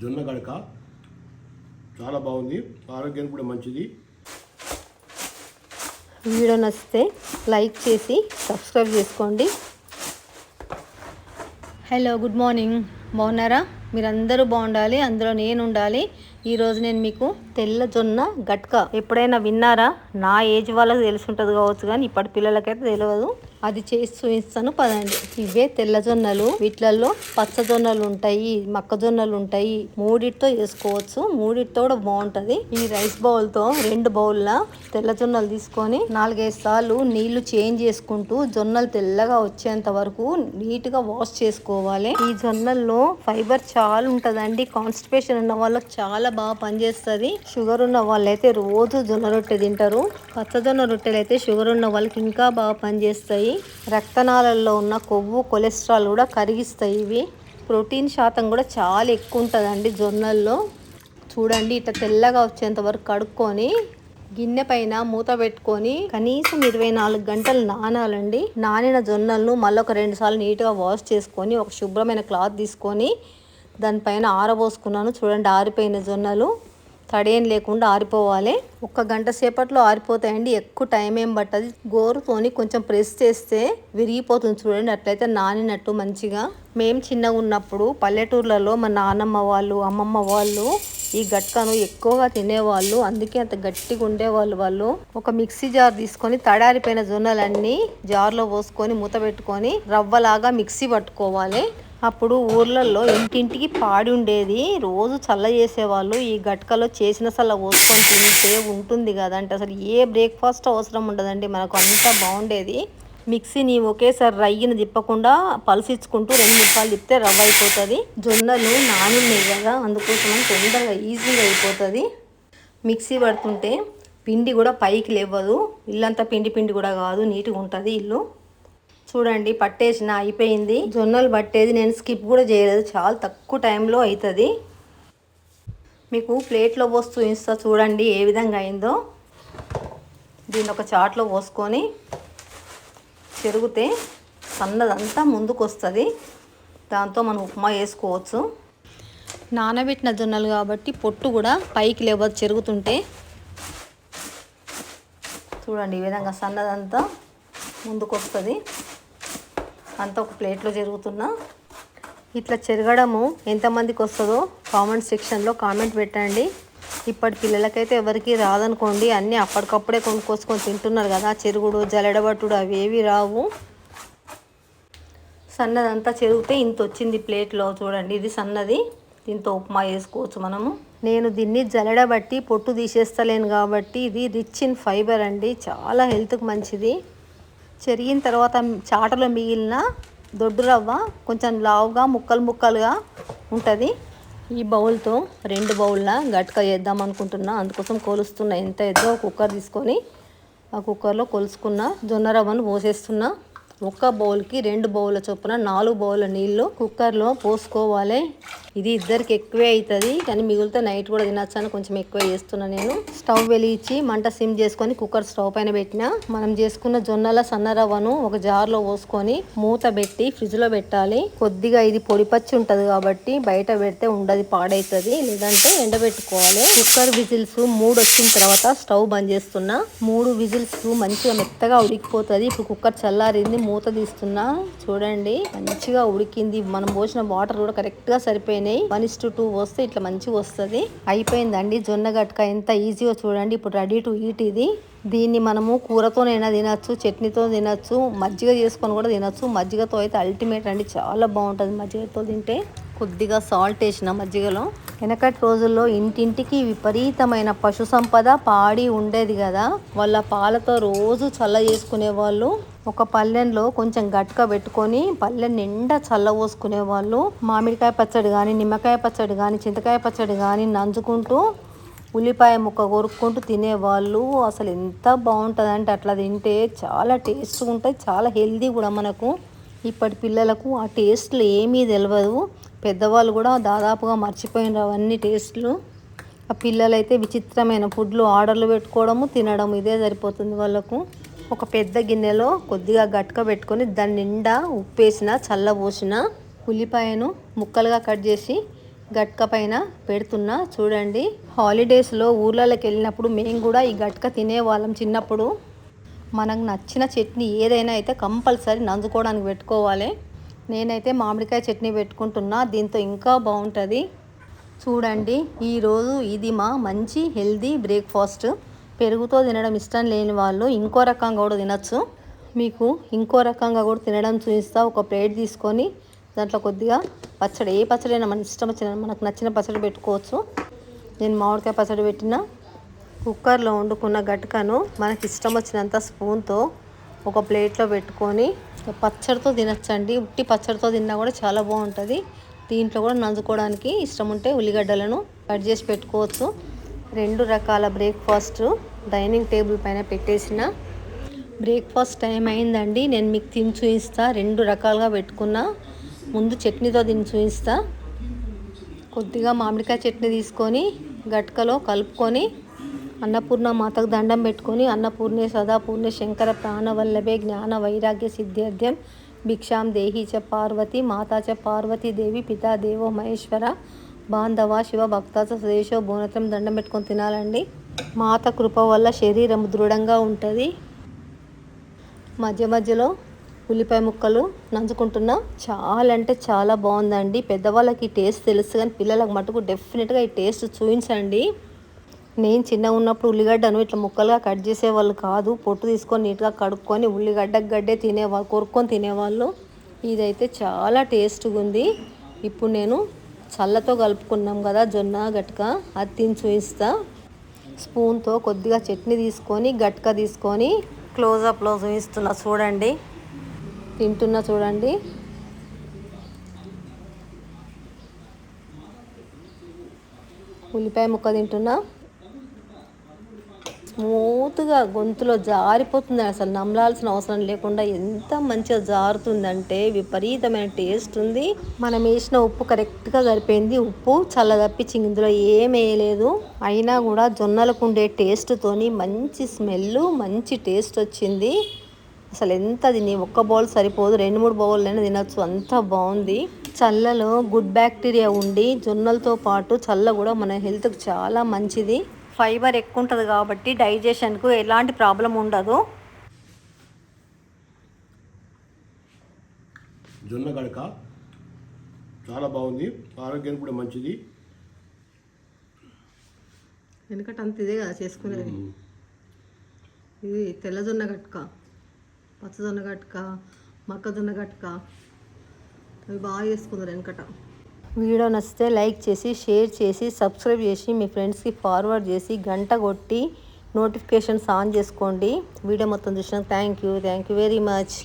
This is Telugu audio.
జొన్న గడక. చాలా బాగుంది. ఆరోగ్యానికి కూడా మంచిది. వీడియో నచ్చితే లైక్ చేసి సబ్స్క్రైబ్ చేసుకోండి. హలో గుడ్ మార్నింగ్ బాగున్నారా? మీరందరూ బాగుండాలి అందులో నేను ఉండాలి ఈరోజు నేను మీకు తెల్ల జొన్న గట్క. ఎప్పుడైనా విన్నారా? నా ఏజ్ వాళ్ళకి తెలిసి ఉంటుంది కావచ్చు కానీ ఇప్పటి పిల్లలకైతే తెలియదు అది చేసి చూపిస్తాను పదండి. ఇవే తెల్ల జొన్నలు. వీటిలలో పచ్చ జొన్నలు ఉంటాయి మొక్కజొన్నలు ఉంటాయి. మూడిటితో చేసుకోవచ్చు మూడిటితో కూడా బాగుంటుంది. ఈ రైస్ బౌల్తో రెండు బౌల్ల తెల్ల జొన్నలు తీసుకొని నాలుగైదు సార్లు నీళ్ళు చేంజ్ చేసుకుంటూ జొన్నలు తెల్లగా వచ్చేంత వరకు నీట్గా వాష్ చేసుకోవాలి. ఈ జొన్నల్లో ఫైబర్ చాలా ఉంటుందండి కాన్స్టిపేషన్ ఉన్న వాళ్ళకి చాలా బాగా పనిచేస్తుంది. షుగర్ ఉన్న వాళ్ళైతే రోజు జొన్న రొట్టె తింటారు. పచ్చజొన్న రొట్టెలు అయితే షుగర్ ఉన్న వాళ్ళకి ఇంకా బాగా పనిచేస్తాయి. రక్తనాళల్లో ఉన్న కొవ్వు కొలెస్ట్రాల్ కూడా కరిగిస్తాయి ఇవి. ప్రోటీన్ శాతం కూడా చాలా ఎక్కువ ఉంటుందండి జొన్నల్లో. చూడండి ఇట్లా తెల్లగా వచ్చేంత వరకు కడుక్కొని గిన్నె పైన మూత పెట్టుకొని కనీసం ఇరవై నాలుగు గంటలు నానాలండి. నానిన జొన్నలను మళ్ళీ ఒక రెండు సార్లు నీట్గా వాష్ చేసుకొని ఒక శుభ్రమైన క్లాత్ తీసుకొని దానిపైన ఆరబోసుకున్నాను. చూడండి ఆరిపోయిన జొన్నలు. తడేం లేకుండా ఆరిపోవాలి. ఒక్క గంట సేపట్లో ఆరిపోతాయండి. ఎక్కువ టైం ఏం పట్టదు. గోరుతోని కొంచెం ప్రెస్ చేస్తే విరిగిపోతుంది చూడండి. అట్లయితే నానినట్టు మంచిగా. మేము చిన్నగా ఉన్నప్పుడు పల్లెటూర్లలో మా నాన్నమ్మ వాళ్ళు అమ్మమ్మ వాళ్ళు ఈ గట్కను ఎక్కువగా తినేవాళ్ళు. అందుకే అంత గట్టిగా ఉండేవాళ్ళు వాళ్ళు. ఒక మిక్సీ జార్ తీసుకొని తడారిపోయిన జొన్నలన్నీ జార్లో పోసుకొని మూత పెట్టుకొని రవ్వలాగా మిక్సీ పట్టుకోవాలి. అప్పుడు ఊర్లలో ఇంటింటికి పాడి ఉండేది. రోజు చల్ల చేసేవాళ్ళు. ఈ గట్కలో చేసిన చల్ల పోసుకొని తింటే ఉంటుంది కదంటే అసలు ఏ బ్రేక్ఫాస్ట్ అవసరం ఉండదండి. మనకు అంతా బాగుండేది. మిక్సీని ఒకేసారి రయ్యను తిప్పకుండా పలసిచ్చుకుంటూ రెండు మూడు తిప్పితే రవ్వ అయిపోతుంది. జొన్నలు నానున్నాయి కదా అందుకోసం తొందరగా ఈజీగా అయిపోతుంది. మిక్సీ పడుతుంటే పిండి కూడా పైకి లేవదు ఇల్లంతా పిండి పిండి కూడా కాదు నీట్గా ఉంటుంది ఇల్లు. చూడండి పట్టేసిన అయిపోయింది. జొన్నలు పట్టేది నేను స్కిప్ కూడా చేయలేదు. చాలా తక్కువ టైంలో అవుతుంది మీకు ప్లేట్లో పోసి చూపిస్తా చూడండి ఏ విధంగా అయిందో. దీన్ని ఒక చాట్లో పోసుకొని చెరిగితే సన్నదంతా ముందుకు వస్తుంది దాంతో మనం ఉప్మా వేసుకోవచ్చు. నానబెట్టిన జొన్నలు కాబట్టి పొట్టు కూడా పైకి లేవదు చెరుగుతుంటే. చూడండి ఈ విధంగా సన్నదంతా ముందుకు వస్తుంది అంతా ఒక ప్లేట్లో జరుగుతున్నా. ఇట్లా చెరగడము ఎంతమందికి వస్తుందో కామెంట్ సెక్షన్లో కామెంట్ పెట్టండి. ఇప్పటి పిల్లలకైతే ఎవరికి రాదనుకోండి అన్నీ అప్పటికప్పుడే కొనుక్కోసుకొని తింటున్నారు కదా. చెరుగుడు జలడబట్టుడు అవి ఏవి రావు. సన్నదంతా చెరిగితే ఇంత వచ్చింది ప్లేట్లో చూడండి. ఇది సన్నది. దీంతో ఉప్మా వేసుకోవచ్చు మనము. నేను దీన్ని జలడబట్టి పొట్టు తీసేస్తలేను కాబట్టి ఇది రిచ్ ఇన్ ఫైబర్ అండి. చాలా హెల్త్కి మంచిది. చెరిగిన తర్వాత చాటలో మిగిలిన దొడ్డు రవ్వ కొంచెం లావుగా ముక్కలు ముక్కలుగా ఉంటుంది. ఈ బౌల్తో రెండు బౌల్న గట్క చేద్దాం అనుకుంటున్నా. అందుకోసం కొలుస్తున్నా. ఎంత ఎద్దో కుక్కర్ తీసుకొని ఆ కుక్కర్లో కొలుసుకున్న జొన్న రవ్వను పోసేస్తున్నా. ఒక్క బౌల్కి రెండు బౌల చొప్పున నాలుగు బౌల నీళ్ళు కుక్కర్లో పోసుకోవాలి. ఇది ఇద్దరికి ఎక్కువే అవుతుంది కానీ మిగిలితే నైట్ కూడా తినచ్చని కొంచెం ఎక్కువ చేస్తున్నా నేను. స్టవ్ వెలిగించి మంట సిమ్ చేసుకొని కుక్కర్ స్టవ్ పైన పెట్టిన. మనం చేసుకున్న జొన్నల సన్న రవ్వను ఒక జార్లో పోసుకొని మూత పెట్టి ఫ్రిడ్జ్లో పెట్టాలి. కొద్దిగా ఇది పొడిపచ్చి ఉంటుంది కాబట్టి బయట పెడితే ఉండదు పాడవుతుంది లేదంటే ఎండబెట్టుకోవాలి. కుక్కర్ విజిల్స్ మూడు వచ్చిన తర్వాత స్టవ్ బంద్ చేస్తున్నా. మూడు విజిల్స్ మంచిగా మెత్తగా ఉడికిపోతుంది. ఇప్పుడు కుక్కర్ చల్లారింది మూత తీస్తున్నా. చూడండి మంచిగా ఉడికింది. మనం పోసిన వాటర్ కూడా కరెక్ట్గా సరిపోయింది సరిపోయినాయి one is to two two ఇట్లా మంచిగా వస్తుంది. అయిపోయిందండి. జొన్న గట్క ఎంత ఈజీగా చూడండి. ఇప్పుడు రెడీ టు ఈట్ ఇది. దీన్ని మనము కూరతోనైనా తినచ్చు చట్నీతో తినచ్చు మజ్జిగ చేసుకొని కూడా తినచ్చు. మజ్జిగతో అయితే అల్టిమేట్ అండి. చాలా బాగుంటుంది మజ్జిగతో తింటే. కొద్దిగా సాల్ట్ వేసిన మజ్జిగలో. వెనకటి రోజుల్లో ఇంటింటికి విపరీతమైన పశు సంపద పాడి ఉండేది కదా. వాళ్ళ పాలతో రోజు చల్ల చేసుకునే వాళ్ళు ఒక పల్లెంలో కొంచెం గట్క పెట్టుకొని పల్లె నిండా చల్ల పోసుకునే వాళ్ళు మామిడికాయ పచ్చడి కానీ నిమ్మకాయ పచ్చడి కానీ చింతకాయ పచ్చడి కానీ నంచుకుంటూ ఉల్లిపాయ ముక్క కొరుక్కుంటూ తినేవాళ్ళు అసలు ఎంత బాగుంటుంది అంటే అట్లా తింటే చాలా టేస్ట్గా ఉంటాయి చాలా హెల్దీ కూడా మనకు. ఇప్పటి పిల్లలకు ఆ టేస్ట్లు ఏమీ తెలియదు పెద్దవాళ్ళు కూడా దాదాపుగా మర్చిపోయినారు అవన్నీ టేస్ట్లు. ఆ పిల్లలైతే విచిత్రమైన ఫుడ్లు ఆర్డర్లు పెట్టుకోవడము తినడం ఇదే సరిపోతుంది వాళ్ళకు. ఒక పెద్ద గిన్నెలో కొద్దిగా గట్క పెట్టుకొని దాని నిండా ఉప్పేసిన చల్లబోసిన ఉల్లిపాయను ముక్కలుగా కట్ చేసి గట్క పైన పెడుతున్నా. చూడండి హాలిడేస్లో ఊర్లలోకి వెళ్ళినప్పుడు మేము కూడా ఈ గట్క తినేవాళ్ళం చిన్నప్పుడు. మనకు నచ్చిన చట్నీ ఏదైనా అయితే కంపల్సరీ నంజుకోవడానికి పెట్టుకోవాలి. నేనైతే మామిడికాయ చట్నీ పెట్టుకుంటున్నా దీంతో ఇంకా బాగుంటుంది. చూడండి ఈరోజు ఇది మా మంచి హెల్దీ బ్రేక్ఫాస్ట్. పెరుగుతో తినడం ఇష్టం లేని వాళ్ళు ఇంకో రకంగా కూడా తినచ్చు. మీకు ఇంకో రకంగా కూడా తినడం చూపిస్తా. ఒక ప్లేట్ తీసుకొని దాంట్లో కొద్దిగా పచ్చడి ఏ పచ్చడి అయినా మన ఇష్టం వచ్చిన మనకు నచ్చిన పచ్చడి పెట్టుకోవచ్చు. నేను మామిడికాయ పచ్చడి పెట్టిన కుక్కర్లో వండుకున్న గట్కను మనకి ఇష్టం వచ్చినంత స్పూన్తో ఒక ప్లేట్లో పెట్టుకొని పచ్చడితో తినచ్చండి. ఉట్టి పచ్చడితో తిన్నా కూడా చాలా బాగుంటుంది. దీంట్లో కూడా నంజుకోవడానికి ఇష్టం ఉంటే ఉల్లిగడ్డలను కట్ చేసి పెట్టుకోవచ్చు. రెండు రకాల బ్రేక్ఫాస్ట్ డైనింగ్ టేబుల్ పైన పెట్టేసిన. బ్రేక్ఫాస్ట్ టైం అయిందండి. నేను మీకు తిని చూపిస్తా. రెండు రకాలుగా పెట్టుకున్నా. ముందు చట్నీతో తిని చూపిస్తా. కొద్దిగా మామిడికాయ చట్నీ తీసుకొని గట్కలో కలుపుకొని అన్నపూర్ణ మాతకు దండం పెట్టుకొని అన్నపూర్ణే సదాపూర్ణే శంకర ప్రాణవల్లభే జ్ఞాన వైరాగ్య సిద్ధ్యర్థ్యం భిక్షాం దేహి చ పార్వతి మాతా చ పార్వతీదేవి పితా దేవో మహేశ్వర బాంధవ శివ భక్త సుదేశో బోనత్రం దండం పెట్టుకొని తినాలండి. మాత కృప వల్ల శరీరం దృఢంగా ఉంటుంది. మధ్య మధ్యలో ఉల్లిపాయ ముక్కలు నంచుకుంటున్నా. చాలా అంటే చాలా బాగుందండి. పెద్దవాళ్ళకి ఈ టేస్ట్ తెలుసు కానీ పిల్లలకు మటుకు డెఫినెట్గా ఈ టేస్ట్ చూపించండి నేను చిన్నగా ఉన్నప్పుడు ఉల్లిగడ్డను ఇట్లా ముక్కలుగా కట్ చేసేవాళ్ళు కాదు. పొట్టు తీసుకొని నీట్గా కడుక్కొని ఉల్లిగడ్డ గడ్డే తినేవాళ్ళు కొరుక్కొని తినేవాళ్ళు. ఇదైతే చాలా టేస్ట్గా ఉంది. ఇప్పుడు నేను చల్లతో కలుపుకున్నాం కదా జొన్న గట్క. అది తిని చూపిస్తా. స్పూన్తో కొద్దిగా చట్నీ తీసుకొని గట్క తీసుకొని క్లోజప్లో చూపిస్తున్నా. చూడండి. తింటున్నా చూడండి. ఉల్లిపాయ ముక్క తింటున్నా. స్మూత్గా గొంతులో జారిపోతుంది. అసలు నమలాల్సిన అవసరం లేకుండా ఎంత మంచిగా జారుతుందంటే విపరీతమైన టేస్ట్ ఉంది. మనం వేసిన ఉప్పు కరెక్ట్గా సరిపోయింది. ఉప్పు చల్ల తప్పించి ఇందులో ఏం వేయలేదు. అయినా కూడా జొన్నలకు ఉండే టేస్ట్తోని మంచి స్మెల్ మంచి టేస్ట్ వచ్చింది. అసలు ఎంత తిని ఒక్క బౌల్ సరిపోదు. రెండు మూడు బౌల్లైనా తినొచ్చు. అంత బాగుంది. చల్లలో గుడ్ బ్యాక్టీరియా ఉండి జొన్నలతో పాటు చల్ల కూడా మన హెల్త్కి చాలా మంచిది. ఫైబర్ ఎక్కువ ఉంటుంది కాబట్టి డైజెషన్కు ఎలాంటి ప్రాబ్లం ఉండదు. జొన్న గడక చాలా బాగుంది. ఆరోగ్యానికి కూడా మంచిది. ఎందుకంటే అంత ఇదే కదా చేసుకునేది. ఇది తెల్లజొన్న గట్క పచ్చజొన్న గట్క మొక్కజొన్న గట్క అవి బాగా చేసుకున్నారు వెనకట. వీడియో నచ్చితే లైక్ చేసి షేర్ చేసి సబ్స్క్రైబ్ చేసి మీ ఫ్రెండ్స్కి ఫార్వర్డ్ చేసి గంట కొట్టి నోటిఫికేషన్స్ ఆన్ చేసుకోండి. వీడియో మొత్తం చూసినాక thank you thank you very much.